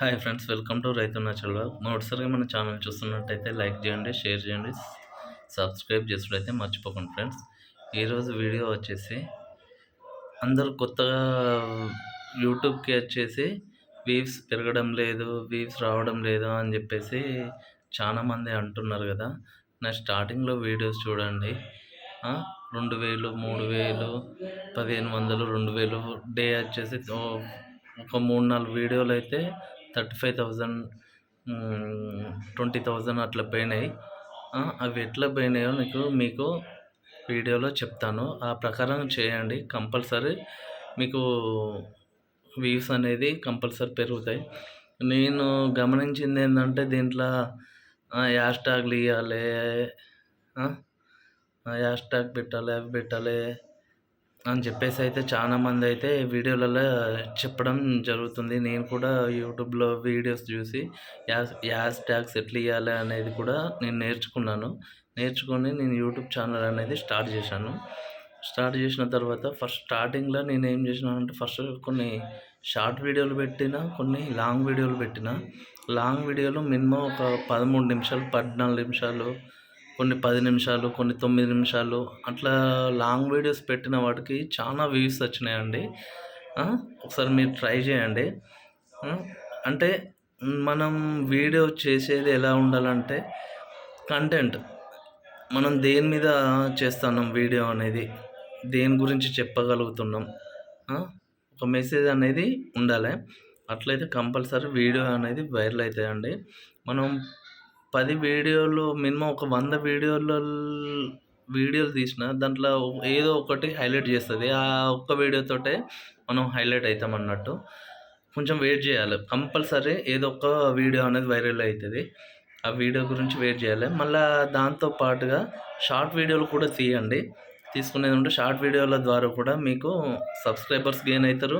Hi friends welcome to రైతు నచ్చల్వ మొదటిసారిగా మన ఛానల్ చూస్తున్నట్టయితే లైక్ చేయండి షేర్ చేయండి సబ్స్క్రైబ్ చేసుడైతే మర్చిపోకండి ఫ్రెండ్స్. ఈరోజు వీడియో వచ్చేసి అందరూ కొత్తగా యూట్యూబ్కి వచ్చేసి వీవ్స్ పెరగడం లేదు వీవ్స్ రావడం లేదు అని చెప్పేసి చాలామంది అంటున్నారు కదా. నా స్టార్టింగ్లో వీడియోస్ చూడండి. రెండు వేలు మూడు వేలు పదిహేను వందలు రెండు వేలు డే వచ్చేసి ఒక మూడు నాలుగు వీడియోలు అయితే thirty five thousand twenty thousand అట్లా పోయినాయి. అవి ఎట్లా పోయినాయో మీకు మీకు వీడియోలో చెప్తాను. ఆ ప్రకారం చేయండి. కంపల్సరీ మీకు వ్యూస్ అనేది కంపల్సరీ పెరుగుతాయి. నేను గమనించింది ఏంటంటే దీంట్లో హ్యాష్ ట్యాగ్లు ఇవ్వాలి హ్యాష్ ట్యాగ్ పెట్టాలి అవి పెట్టాలి అని చెప్పేసి అయితే చాలా మంది అయితే వీడియోలలో చెప్పడం జరుగుతుంది. నేను కూడా యూట్యూబ్లో వీడియోస్ చూసి యాస్ యాస్ ట్యాగ్స్ ఎట్లా ఇవ్వాలి అనేది కూడా నేను నేర్చుకున్నాను. నేర్చుకొని నేను యూట్యూబ్ ఛానల్ అనేది స్టార్ట్ చేశాను. స్టార్ట్ చేసిన తర్వాత ఫస్ట్ స్టార్టింగ్లో నేను ఏం చేసినానంటే ఫస్ట్ కొన్ని షార్ట్ వీడియోలు పెట్టిన కొన్ని లాంగ్ వీడియోలు పెట్టిన. లాంగ్ వీడియోలు మినిమం ఒక పదమూడు నిమిషాలు పద్నాలుగు నిమిషాలు కొన్ని పది నిమిషాలు కొన్ని తొమ్మిది నిమిషాలు అట్లా లాంగ్ వీడియోస్ పెట్టిన వాటికి చాలా వ్యూస్ వచ్చినాయండి. ఒకసారి మీరు ట్రై చేయండి. అంటే మనం వీడియో చేసేది ఎలా ఉండాలంటే కంటెంట్ మనం దేని మీద చేస్తున్నాం వీడియో అనేది దేని గురించి చెప్పగలుగుతున్నాం ఒక మెసేజ్ అనేది ఉండాలి. అట్లయితే కంపల్సరీ వీడియో అనేది వైరల్ అవుతాయండి. మనం పది వీడియోలు మినిమం ఒక వంద వీడియోలు వీడియోలు తీసిన దాంట్లో ఏదో ఒకటి హైలైట్ చేస్తుంది. ఆ ఒక్క వీడియోతోటే మనం హైలైట్ అవుతాం అన్నట్టు. కొంచెం వెయిట్ చేయాలి. కంపల్సరీ ఏదో ఒక వీడియో అనేది వైరల్ అవుతుంది ఆ వీడియో గురించి వెయిట్ చేయాలి. మళ్ళీ దాంతో పాటుగా షార్ట్ వీడియోలు కూడా తీయండి. తీసుకునేది ఉంటే షార్ట్ వీడియోల ద్వారా కూడా మీకు సబ్స్క్రైబర్స్ గెయిన్ అవుతారు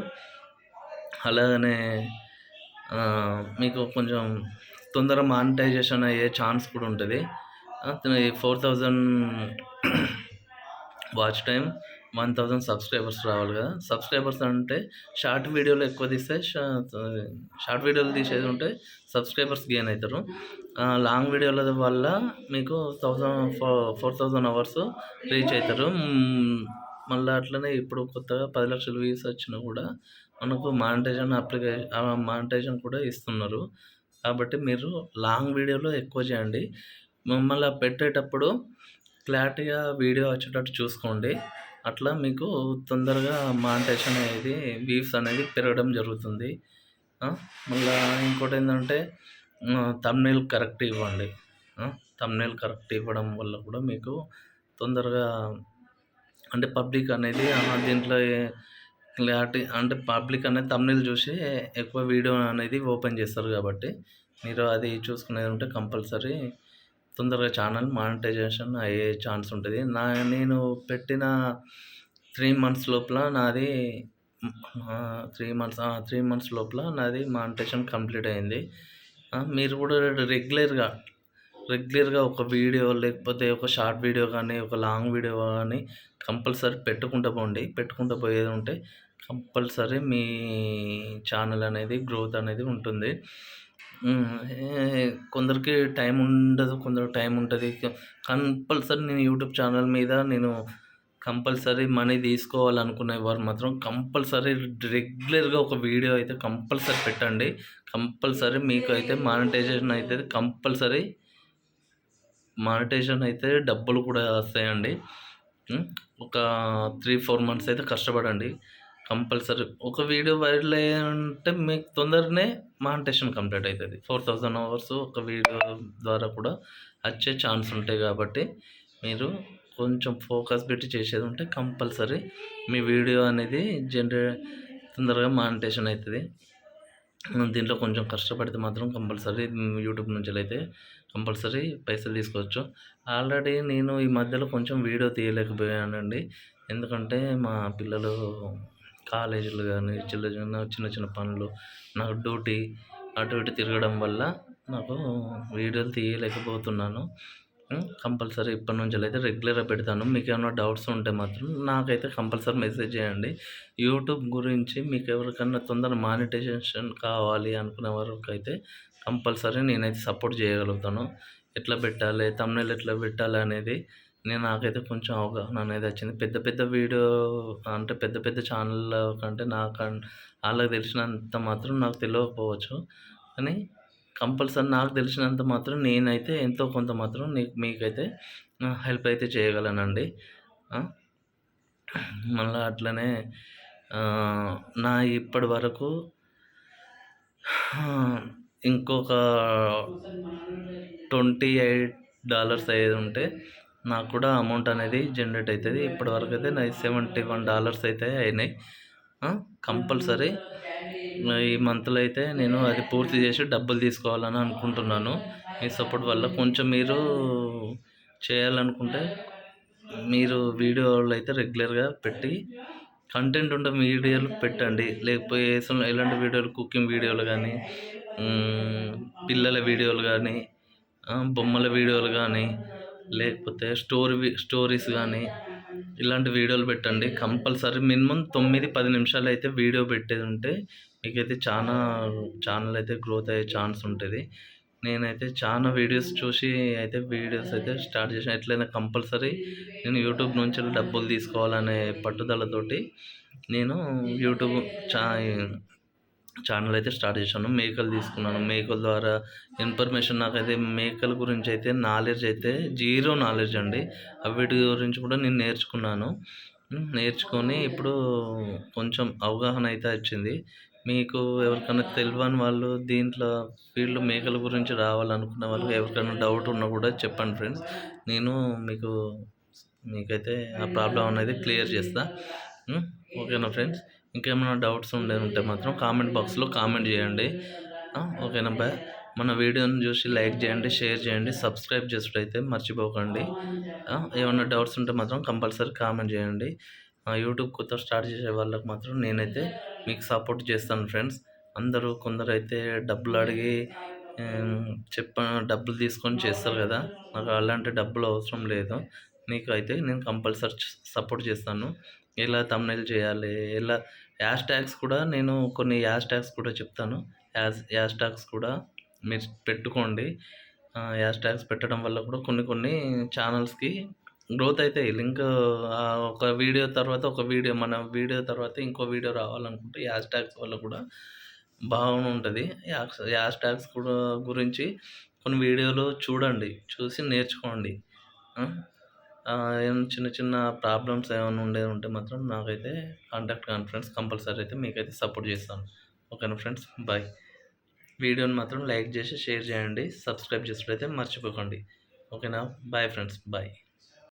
అలాగనే మీకు కొంచెం తొందరగా మానిటైజేషన్ అయ్యే ఛాన్స్ కూడా ఉంటుంది. Four thousand watch time one thousand subscribers రావాలి కదా. సబ్స్క్రైబర్స్ అంటే షార్ట్ వీడియోలు ఎక్కువ తీస్తే షార్ట్ వీడియోలు తీసేది ఉంటే సబ్స్క్రైబర్స్ గెయిన్ అవుతారు. లాంగ్ వీడియోల వల్ల మీకు thousand four thousand hours reach అవుతారు. మళ్ళీ అట్లనే ఇప్పుడు కొత్తగా పది లక్షల వ్యూస్ వచ్చినా కూడా మనకు మానిటైజేషన్ అప్లికేషన్ మానిటైజేషన్ కూడా ఇస్తున్నారు. కాబట్టి మీరు లాంగ్ వీడియోలో ఎక్కువ చేయండి. మళ్ళీ పెట్టేటప్పుడు క్లారిటీగా వీడియో వచ్చేటట్టు చూసుకోండి. అట్లా మీకు తొందరగా మాంటేషన్ అనేది వ్యూస్ అనేది పెరగడం జరుగుతుంది. మళ్ళీ మళ్ళా ఇంకోటి ఏంటంటే తమ్నేల్ కరెక్ట్ ఇవ్వండి. తమ్నేల్ కరెక్ట్ ఇవ్వడం వల్ల కూడా మీకు తొందరగా అంటే పబ్లిక్ అనేది దీంట్లో క్లారిటీ అంటే పబ్లిక్ అనేది తమిళ చూసి ఎక్కువ వీడియో అనేది ఓపెన్ చేస్తారు కాబట్టి మీరు అది చూసుకునేది ఉంటే కంపల్సరీ తొందరగా ఛానల్ మానిటైజేషన్ అయ్యే ఛాన్స్ ఉంటుంది. నా నేను పెట్టిన త్రీ మంత్స్ లోపల నాది త్రీ మంత్స్ త్రీ మంత్స్ లోపల నాది మానిటైజేషన్ కంప్లీట్ అయింది. మీరు కూడా రెగ్యులర్గా రెగ్యులర్గా ఒక వీడియో లేకపోతే ఒక షార్ట్ వీడియో కానీ ఒక లాంగ్ వీడియో కానీ కంపల్సరీ పెట్టుకుంటూ పోండి. పెట్టుకుంటూ పోయేది ఉంటే కంపల్సరీ మీ ఛానల్ అనేది గ్రోత్ అనేది ఉంటుంది. కొందరికి టైం ఉండదు కొందరికి టైం ఉంటుంది. కంపల్సరీ నేను యూట్యూబ్ ఛానల్ మీద నేను కంపల్సరీ మనీ తీసుకోవాలనుకునే వారు మాత్రం కంపల్సరీ రెగ్యులర్గా ఒక వీడియో అయితే కంపల్సరీ పెట్టండి. కంపల్సరీ మీకు అయితే మానిటైజేషన్ అయితే కంపల్సరీ మానిటైజేషన్ అయితే డబ్బులు కూడా వస్తాయండి. ఒక త్రీ ఫోర్ మంత్స్ అయితే కష్టపడండి. కంపల్సరీ. ఒక వీడియో వైరల్ అంటే మీకు తొందరనే మానిటేషన్ కంప్లీట్ అవుతుంది ఫోర్ థౌజండ్ అవర్స్ ఒక వీడియో ద్వారా కూడా వచ్చే ఛాన్స్ ఉంటాయి కాబట్టి మీరు కొంచెం ఫోకస్ పెట్టి చేసేది ఉంటే కంపల్సరీ మీ వీడియో అనేది జనరే తొందరగా మానిటేషన్ అవుతుంది దీంట్లో కొంచెం కష్టపడితే మాత్రం కంపల్సరీ యూట్యూబ్ నుంచి అయితే కంపల్సరీ పైసలు తీసుకోవచ్చు. ఆల్రెడీ నేను ఈ మధ్యలో కొంచెం వీడియో తీయలేకపోయానండి. ఎందుకంటే మా పిల్లలు కాలేజీలు కానీ చిన్న చిన్న చిన్న చిన్న పనులు నాకు డ్యూటీ అటు ఇటు తిరగడం వల్ల నాకు వీడియోలు తీయలేకపోతున్నాను. కంపల్సరీ ఇప్పటి నుంచి అయితే రెగ్యులర్గా పెడతాను. మీకు ఏమైనా డౌట్స్ ఉంటే మాత్రం నాకైతే కంపల్సరీ మెసేజ్ చేయండి. యూట్యూబ్ గురించి మీకు ఎవరికన్నా తొందర మానిటైజేషన్ కావాలి అనుకునే వరకు అయితే కంపల్సరీ నేనైతే సపోర్ట్ చేయగలుగుతాను. ఎట్లా పెట్టాలి తమ్నేల్ ఎట్లా పెట్టాలి అనేది నేను నాకైతే కొంచెం అవగాహన అనేది వచ్చింది. పెద్ద పెద్ద వీడియో అంటే పెద్ద పెద్ద ఛానళ్ళ కంటే నాకు వాళ్ళకి తెలిసినంత మాత్రం నాకు తెలియకపోవచ్చు. కానీ కంపల్సరీ నాకు తెలిసినంత మాత్రం నేనైతే ఎంతో కొంత మాత్రం నీకు మీకైతే హెల్ప్ అయితే చేయగలనండి. మళ్ళీ అట్లనే నా ఇప్పటి వరకు ఇంకొక ట్వంటీ ఎయిట్ డాలర్స్ అయ్యేది ఉంటే నాకు కూడా అమౌంట్ అనేది జనరేట్ అవుతుంది. ఇప్పటివరకు అయితే నా సెవెంటీ వన్ డాలర్స్ అయితే అయినాయి. కంపల్సరీ. ఈ మంత్లో అయితే నేను అది పూర్తి చేసి డబ్బులు తీసుకోవాలని అనుకుంటున్నాను. మీ సపోర్ట్ వల్ల కొంచెం మీరు చేయాలనుకుంటే మీరు వీడియోలు అయితే రెగ్యులర్గా పెట్టి కంటెంట్ ఉండే వీడియోలు పెట్టండి. లేకపోతే ఎలాంటి వీడియోలు కుకింగ్ వీడియోలు కానీ పిల్లల వీడియోలు కానీ బొమ్మల వీడియోలు కానీ లేకపోతే స్టోరీ స్టోరీస్ కానీ ఇలాంటి వీడియోలు పెట్టండి. కంపల్సరీ మినిమం తొమ్మిది పది నిమిషాలు అయితే వీడియో పెట్టేది ఉంటే మీకైతే చాలా ఛానల్ అయితే గ్రోత్ అయ్యే ఛాన్స్ ఉంటుంది. నేనైతే చాలా వీడియోస్ చూసి అయితే వీడియోస్ అయితే స్టార్ట్ చేసిన. ఎట్లయినా కంపల్సరీ నేను యూట్యూబ్ నుంచి డబ్బులు తీసుకోవాలనే పట్టుదలతోటి నేను యూట్యూబ్ చా ఛానల్ అయితే స్టార్ట్ చేశాను. మేకలు తీసుకున్నాను. మేకల ద్వారా ఇన్ఫర్మేషన్ నాకైతే మేకల గురించి అయితే నాలెడ్జ్ అయితే జీరో నాలెడ్జ్ అండి. వీటి గురించి కూడా నేను నేర్చుకున్నాను. నేర్చుకొని ఇప్పుడు కొంచెం అవగాహన అయితే వచ్చింది. మీకు ఎవరికైనా తెలియని వాళ్ళు దీంట్లో ఫీల్డ్ మేకల గురించి రావాలనుకున్న వాళ్ళు ఎవరికైనా డౌట్ ఉన్నా కూడా చెప్పండి ఫ్రెండ్స్ నేను మీకు మీకైతే ఆ ప్రాబ్లం అనేది క్లియర్ చేస్తా. ఓకేనా ఫ్రెండ్స్ ఇంకేమైనా డౌట్స్ ఉండే ఉంటే మాత్రం కామెంట్ బాక్స్లో కామెంట్ చేయండి. ఓకేనా బాయ్ మన వీడియోని చూసి లైక్ చేయండి షేర్ చేయండి సబ్స్క్రైబ్ చేసుడైతే మర్చిపోకండి. ఏమైనా డౌట్స్ ఉంటే మాత్రం కంపల్సరీ కామెంట్ చేయండి. యూట్యూబ్ కొత్త స్టార్ట్ చేసే వాళ్ళకి మాత్రం నేనైతే మీకు సపోర్ట్ చేస్తాను ఫ్రెండ్స్. అందరూ కొందరు అయితే డబ్బులు అడిగి చెప్ప డబ్బులు తీసుకొని చేస్తారు కదా. నాకు అలాంటి డబ్బులు అవసరం లేదు. నీకు అయితే నేను కంపల్సరీ సపోర్ట్ చేస్తాను. ఎలా తమ్నైల్ చేయాలి ఎలా యాష్ ట్యాగ్స్ కూడా నేను కొన్ని యాష్ ట్యాగ్స్ కూడా చెప్తాను. యాష్ యాష్ ట్యాగ్స్ కూడా మీరు పెట్టుకోండి. యాష్ ట్యాగ్స్ పెట్టడం వల్ల కూడా కొన్ని కొన్ని ఛానల్స్కి గ్రోత్ అవుతాయి లింక్ ఒక వీడియో తర్వాత ఒక వీడియో మన వీడియో తర్వాత ఇంకో వీడియో రావాలనుకుంటే యాష్ ట్యాగ్స్ వల్ల కూడా బాగుంటుంది ఉంటుంది. యాష్ ట్యాగ్స్ కూడా గురించి కొన్ని వీడియోలు చూడండి చూసి నేర్చుకోండి. ఏమైనా చిన్న చిన్న ప్రాబ్లమ్స్ ఏమైనా ఉండే ఉంటే మాత్రం నాకైతే కాంటాక్ట్ కాన్ఫరెన్స్ కంపల్సరీ అయితే మీకైతే సపోర్ట్ చేస్తాను. ఓకేనా ఫ్రెండ్స్ బాయ్ వీడియోని మాత్రం లైక్ చేసి షేర్ చేయండి. సబ్స్క్రైబ్ చేసినట్లయితే మర్చిపోకండి. ఓకేనా? Bye friends bye